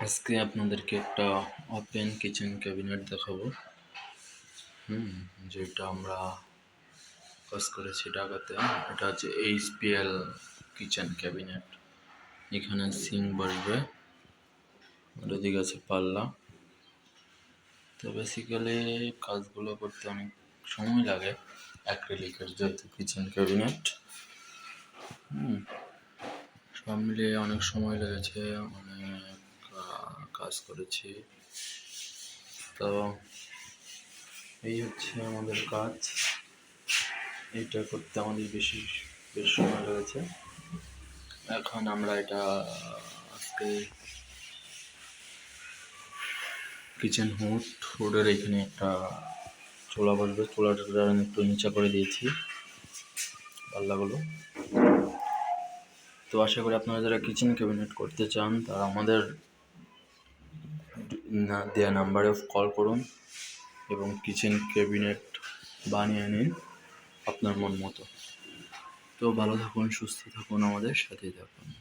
আজকে আপনাদেরকে একটা ওপেন কিচেন ক্যাবিনেট দেখাবো। হুম যেটা আমরা কাজ করেছি ঢাকাতে। এটা হচ্ছে এইচপিএল কিচেন ক্যাবিনেট এখানে সিং বসবে। আর ওদিকে আছে পাল্লা। তো বেসিক্যালি কাজগুলো করতে অনেক সময় লাগে অ্যাক্রিলিকের যেহেতু কিচেন ক্যাবিনেট হুম সব মিলিয়ে অনেক সময় লেগেছে। অনেক আহ, কাজ করেছি। তো এই হচ্ছে আমাদের কাজ। এটা করতে আমাদের বেশি, বেশ সময় লেগেছে। এখন আমরা এটা আজকে কিচেন হুড হুডের এখানে একটা চোলা বসবে। চোলাটা একটু নিচা করে দিয়েছি, পাল্লাগুলো। তো আশা করি আপনারা যারা কিচেন ক্যাবিনেট করতে চান, তারা আমাদের দেওয়া নাম্বারে কল করুন এবং কিচেন ক্যাবিনেট বানিয়ে নিন আপনার মন মতো। তো ভালো থাকুন, সুস্থ থাকুন আমাদের, সাথেই থাকুন।